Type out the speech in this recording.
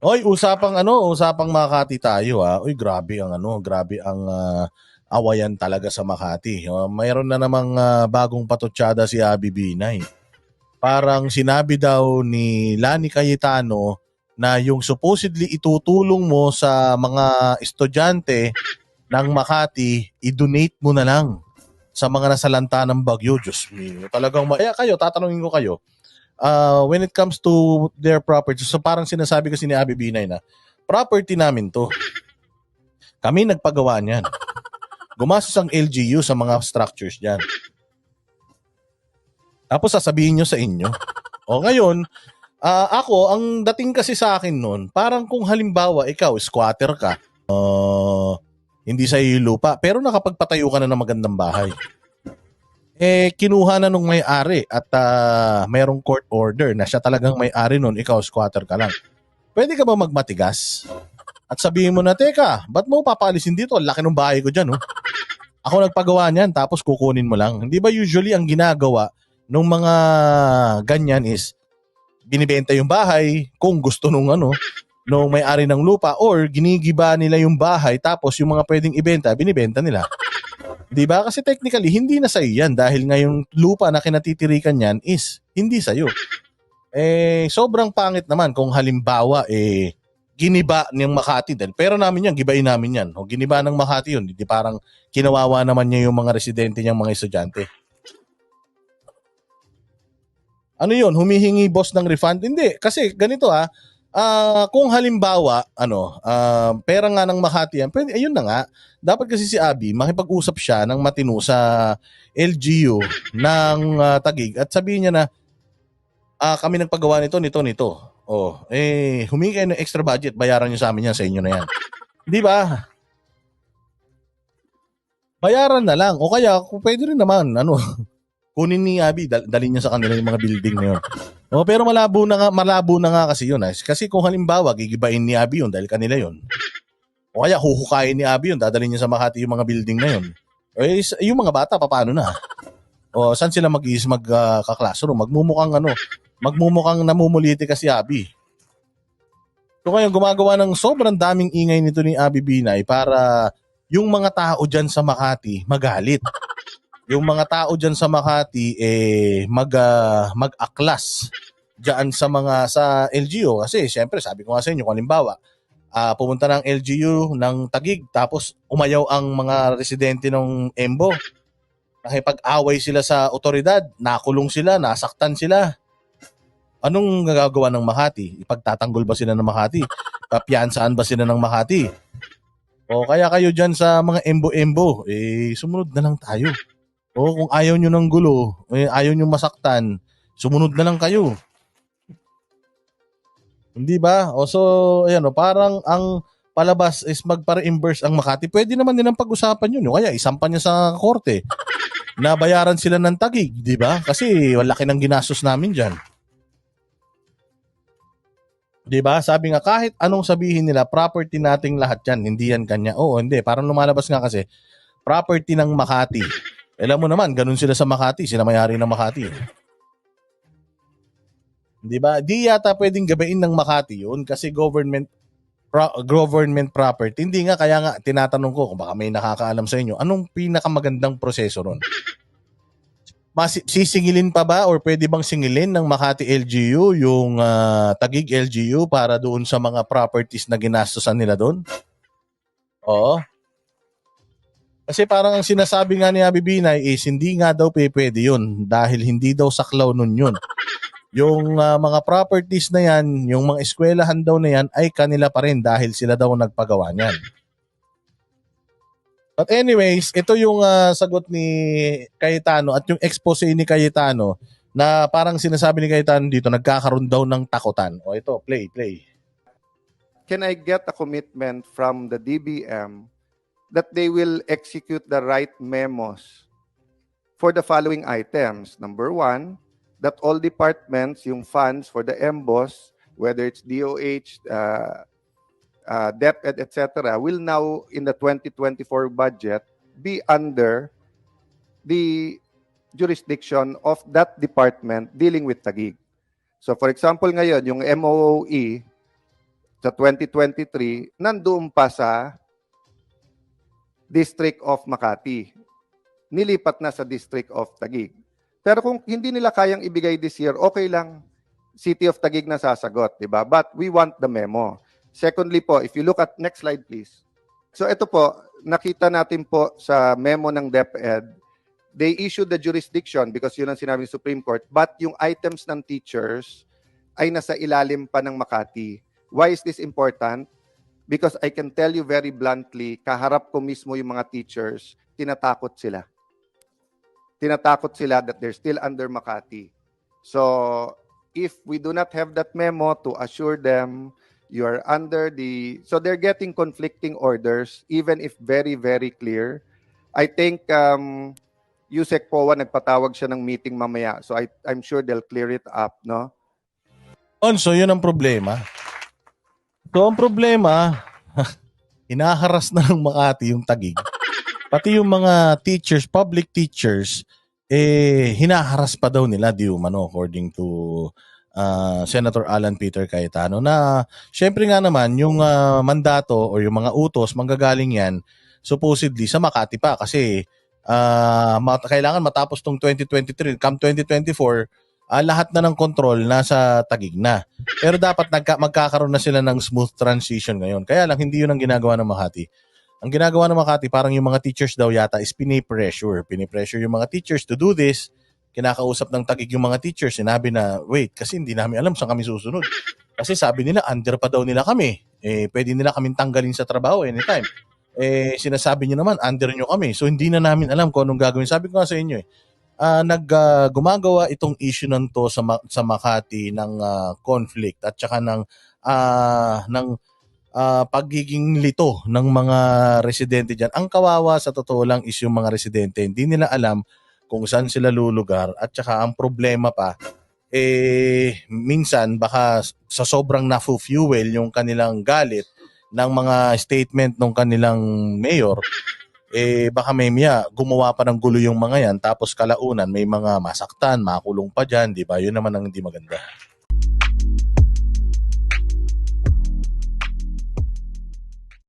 Oy, usapang ano, usapang Makati tayo ah. Uy, grabe ang ano, grabe ang ah, awayan talaga sa Makati. Oh, mayroon na namang ah, bagong patutsada si Abby Binay. Parang sinabi daw ni Lani Cayetano na yung supposedly itutulong mo sa mga estudyante ng Makati, i-donate mo na lang sa mga nasalanta ng bagyo. Diyos mio. Talagang, ma- kaya kayo, tatanungin ko kayo, uh, when it comes to their property, so parang sinasabi kasi ni Abby Binay na, property namin to. Kami nagpagawa niyan. Gumastos ang LGU sa mga structures diyan. Tapos sasabihin nyo sa inyo. O ngayon, ah, ako, ang dating kasi sa akin noon, parang kung halimbawa ikaw, squatter ka, ah, hindi sa iyo lupa, pero nakapagpatayo ka na ng magandang bahay. Eh, kinuha na nung may-ari at ah, mayroong court order na siya talagang may-ari nun, ikaw squatter ka lang. Pwede ka ba magmatigas? At sabihin mo na, teka, ba't mo papaalisin dito? Laki ng bahay ko dyan, oh. Ako nagpagawa niyan, tapos kukunin mo lang. Hindi ba usually ang ginagawa nung mga ganyan is binibenta yung bahay kung gusto nung ano, nung may-ari ng lupa or ginigiba nila yung bahay tapos yung mga pwedeng ibenta, binibenta nila. 'Di ba? Kasi technically hindi na sa yan dahil nga lupa na kinatitirikan niyan is hindi sa Eh sobrang pangit naman kung halimbawa eh giniba ng Makati din. Pero namin yan, gibain namin yan. O giniba ng Makati yun, hindi parang kinawawa naman niya yung mga residente niyang mga estudyante. Ano yun? Humihingi boss ng refund? Hindi. Kasi ganito ah, ah, kung halimbawa, ano, ah, pera nga ng Makati yan, pwede, ayun na nga, dapat kasi si Abi, makipag-usap siya ng matino sa LGU ng ah, Tagig at sabihin niya na, ah, kami nagpagawa nito, nito, nito. Oh, eh, humingi kayo ng extra budget, bayaran niyo sa amin yan, sa inyo na yan. Di ba? Bayaran na lang. O kaya, pwede rin naman, ano, kunin ni Abi, dal- dalhin niya sa kanila yung mga building na yun. Oh, pero malabo na nga, malabo na nga kasi yun. Eh. Kasi kung halimbawa, gigibain ni Abi yun dahil kanila yun. O kaya huhukayin ni Abi yun, dadalhin niya sa Makati yung mga building na yun. Eh, yung mga bata, paano na? O, saan sila mag-is mag-kaklasroom? magmumukhang ano, magmumukhang namumuliti kasi Abi. So ngayon, gumagawa ng sobrang daming ingay nito ni Abi Binay para yung mga tao dyan sa Makati magalit. Yung mga tao dyan sa Makati eh mag ah, mag-aklas diyan sa mga sa LGU kasi syempre sabi ko nga sa inyo kung halimbawa ah, pumunta ng LGU ng Tagig tapos umayaw ang mga residente ng Embo. Nakipag-away sila sa otoridad nakulong sila nasaktan sila. Anong gagagawa ng Makati? Ipagtatanggol ba sila ng Makati? Papiyansaan ba sila ng Makati? O kaya kayo dyan sa mga embo-embo eh sumunod na lang tayo o kung ayaw nyo ng gulo, eh, ayaw nyo masaktan, sumunod na lang kayo. Hindi ba? O so, ayan o, parang ang palabas is magpa-reimburse ang Makati. Pwede naman nilang pag-usapan yun. O kaya isampan niya sa korte. Nabayaran sila ng tagig, di ba? Kasi laki ng ginastos namin dyan. Di ba? Sabi nga, kahit anong sabihin nila, property nating lahat yan. Hindi yan kanya. Oo, hindi. Parang lumalabas nga kasi, property ng Makati. Alam mo naman, ganun sila sa Makati. Sila may-ari ng Makati. Di ba? Di yata pwedeng gabain ng Makati yun kasi government pro- government property. Hindi nga, kaya nga tinatanong ko kung baka may nakakaalam sa inyo, anong pinakamagandang proseso ron? Mas, sisingilin pa ba or pwede bang singilin ng Makati LGU yung ah, Tagig LGU para doon sa mga properties na ginastosan nila doon? Oo. Kasi parang ang sinasabi nga ni Abi Binay is hindi nga daw pwede yun dahil hindi daw saklaw nun yun. Yung ah, mga properties na yan, yung mga eskwelahan daw na yan ay kanila pa rin dahil sila daw nagpagawa niyan. But anyways, ito yung ah, sagot ni Cayetano at yung expose ni Cayetano na parang sinasabi ni Cayetano dito, nagkakaroon daw ng takutan. O ito, play, play. can I get a commitment from the DBM that they will execute the right memos for the following items? Number one, that all departments, yung funds for the MBOS, whether it's DOH, uh, uh, DepEd, etc., will now, in the 2024 budget, be under the jurisdiction of that department dealing with Taguig. So for example ngayon, yung MOE, sa 2023, nandoon pa sa District of Makati. Nilipat na sa District of Taguig. Pero kung hindi nila kayang ibigay this year, okay lang. City of Taguig na sasagot, di ba? But we want the memo. Secondly po, if you look at, next slide please. So ito po, nakita natin po sa memo ng DepEd, they issued the jurisdiction because yun ang sinabi ng Supreme Court, but yung items ng teachers ay nasa ilalim pa ng Makati. Why is this important? Because I can tell you very bluntly, kaharap ko mismo yung mga teachers, tinatakot sila. Tinatakot sila that they're still under Makati. So, if we do not have that memo to assure them you are under the... So, they're getting conflicting orders, even if very, very clear. I think um, Yusek Powa nagpatawag siya ng meeting mamaya. So, I, I'm sure they'll clear it up, no? Onso, yun ang problema. So, ang problema, hinaharas na ng Makati yung tagig. Pati yung mga teachers, public teachers, eh, hinaharas pa daw nila di umano according to uh, Senator Alan Peter Cayetano na syempre nga naman yung uh, mandato o yung mga utos manggagaling yan supposedly sa Makati pa kasi uh, kailangan matapos tong 2023 come 2024 ah, lahat na ng control nasa tagig na. Pero dapat nagka, magkakaroon na sila ng smooth transition ngayon. Kaya lang, hindi yun ang ginagawa ng Makati. Ang ginagawa ng Makati, parang yung mga teachers daw yata is pinipressure. Pinipressure yung mga teachers to do this. Kinakausap ng tagig yung mga teachers. Sinabi na, wait, kasi hindi namin alam saan kami susunod. Kasi sabi nila, under pa daw nila kami. Eh, pwede nila kaming tanggalin sa trabaho anytime. Eh, sinasabi nyo naman, under nyo kami. So, hindi na namin alam kung anong gagawin. Sabi ko nga sa inyo eh, uh, nag uh, itong issue nan to sa Ma- sa Makati ng uh, conflict at saka ng uh, ng uh, pagiging lito ng mga residente diyan. Ang kawawa sa totoo lang is yung mga residente. Hindi nila alam kung saan sila lulugar at saka ang problema pa eh minsan baka sa sobrang nafu-fuel yung kanilang galit ng mga statement ng kanilang mayor eh baka may miya gumawa pa ng gulo yung mga yan tapos kalaunan may mga masaktan, makulong pa dyan, di ba? Yun naman ang hindi maganda.